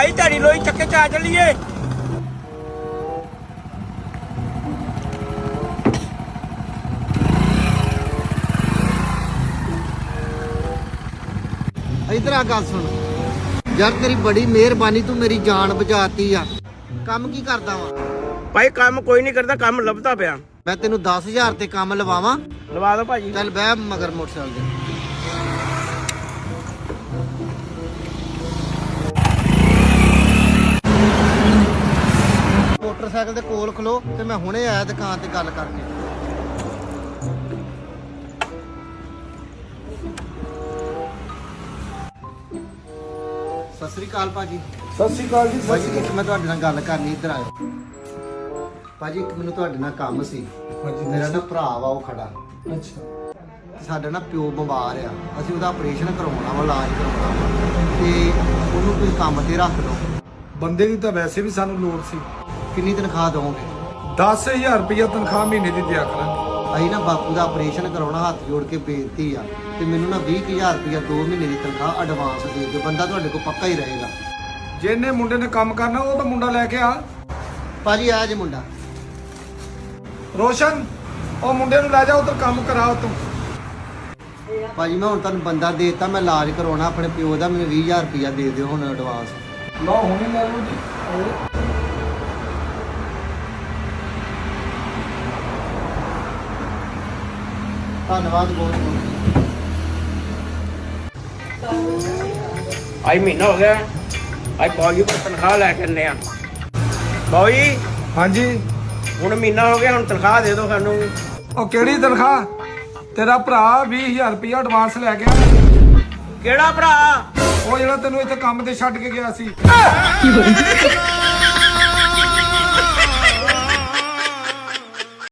ਭਾਈ ਢਾੜੀ ਲੋਈ ਚੱਕੇ ਚ ਆ ਚੱਲੀਏ। ਇਧਰ ਆ ਗੱਲ ਸੁਣ। ਯਾਰ ਤੇਰੀ ਬੜੀ ਮਿਹਰਬਾਨੀ ਤੂੰ ਮੇਰੀ ਜਾਨ ਬਚਾਤੀ ਆ। ਕੰਮ ਕੀ ਕਰਦਾ ਵਾ? ਭਾਈ ਕੰਮ ਕੋਈ ਨਹੀਂ ਕਰਦਾ ਕੰਮ ਲੱਭਦਾ ਪਿਆ। ਮੈਂ ਤੈਨੂੰ 10000 ਤੇ ਕੰਮ ਲਵਾਵਾਂ। ਲਵਾ ਦਿਓ ਭਾਜੀ। ਚੱਲ ਬਹਿ ਮਗਰ ਮੋਟਰਸਾਈਕਲ ਦੇ ਮੋਟਰਸਾਈਕਲ ਦੇ ਕੋਲ ਖਲੋ ਤੇ ਮੈਂ ਹੁਣੇ ਆਇਆ ਦੁਕਾਨ ਤੇ ਗੱਲ ਕਰਕੇ। ਸਤਿ ਸ੍ਰੀ ਅਕਾਲ ਭਾਜੀ। ਸਤਿ ਸ਼੍ਰੀ ਅਕਾਲ ਜੀ ਭਾਜੀ ਇੱਕ ਮੈਂ ਤੁਹਾਡੇ ਨਾਲ ਗੱਲ ਕਰਨੀ ਇੱਧਰ ਆਇਓ। ਭਾਜੀ ਇੱਕ ਮੈਨੂੰ ਤੁਹਾਡੇ ਨਾਲ ਕੰਮ ਸੀ। ਮੇਰਾ ਨਾ ਭਰਾ ਵਾ ਉਹ ਖੜਾ। ਅੱਛਾ। ਸਾਡਾ ਨਾ ਪਿਓ ਬਿਮਾਰ ਆ। ਅਸੀਂ ਉਹਦਾ ਆਪਰੇਸ਼ਨ ਕਰਵਾਉਣਾ ਵਾ ਇਲਾਜ ਕਰਵਾਉਣਾ ਵਾ। ਤੇ ਉਹਨੂੰ ਕੋਈ ਕੰਮ ਤੇ ਰੱਖ ਲਓ ਬੰਦੇ ਦੀ ਤਾਂ ਵੈਸੇ ਵੀ ਸਾਨੂੰ ਲੋੜ ਸੀ। ਕਿੰਨੀ ਤਨਖਾਹ ਦਵੋਗੇ? 10000 ਰੁਪਇਆ ਤਨਖਾਹ ਮਹੀਨੇ ਦੀ ਦਿਆ ਕਰਾਂਗੇ। ਅਸੀਂ ਨਾ ਬਾਪੂ ਦਾ ਆਪਰੇਸ਼ਨ ਕਰਾਉਣਾ ਹੱਥ ਜੋੜ ਕੇ ਬੇਨਤੀ ਆ ਤੇ ਮੈਨੂੰ ਨਾ 20000 ਰੁਪਇਆ 2 ਮਹੀਨੇ ਦੀ ਤਨਖਾਹ ਐਡਵਾਂਸ ਦੇ ਦਿਓ। ਬੰਦਾ ਤੁਹਾਡੇ ਕੋਲ ਪੱਕਾ ਹੀ ਰਹੇਗਾ। ਜਿਹਨੇ ਮੁੰਡੇ ਨੇ ਕੰਮ ਕਰਨਾ ਉਹ ਤਾਂ ਮੁੰਡਾ ਲੈ ਕੇ ਆ। ਭਾਜੀ ਆ ਜੇ ਮੁੰਡਾ। ਰੋਸ਼ਨ ਉਹ ਮੁੰਡੇ ਨੂੰ ਲੈ ਜਾ ਉਧਰ ਕੰਮ ਕਰਾ ਤੂੰ। ਭਾਜੀ ਮੈਂ ਹੁਣ ਤੁਹਾਨੂੰ ਬੰਦਾ ਦੇਤਾ ਮੈਂ ਇਲਾਜ ਕਰਾਉਣਾ ਆਪਣੇ ਪਿਓ ਦਾ ਮੈਨੂੰ 20000 ਰੁਪਇਆ ਦੇ ਦਿਓ ਹੁਣ ਐਡਵਾਂਸ ਲਓ ਹੁਣੇ ਲੈ ਲਓ ਜੀ। ਧੰਨਵਾਦ ਬਹੁਤ ਬਹੁਤ। ਅੱਜ ਮਹੀਨਾ ਹੋ ਗਿਆ ਅੱਜ ਬਾਊ ਕੋਲ ਤਨਖਾਹ ਲੈ ਕੇ ਆਨੇ ਆ। ਬਾਊ ਜੀ ਹਾਂਜੀ। ਹੁਣ ਮਹੀਨਾ ਹੋ ਗਿਆ ਹੁਣ ਤਨਖਾਹ ਦੇ ਦਿਓ ਸਾਨੂੰ। ਉਹ ਕਿਹੜੀ ਤਨਖਾਹ? ਤੇਰਾ ਭਰਾ 20000 ਰੁਪਇਆ ਐਡਵਾਂਸ ਲੈ ਗਿਆ। ਕਿਹੜਾ ਭਰਾ? ਉਹ ਜਿਹੜਾ ਤੈਨੂੰ ਇੱਥੇ ਕੰਮ ਤੇ ਛੱਡ ਕੇ ਗਿਆ ਸੀ।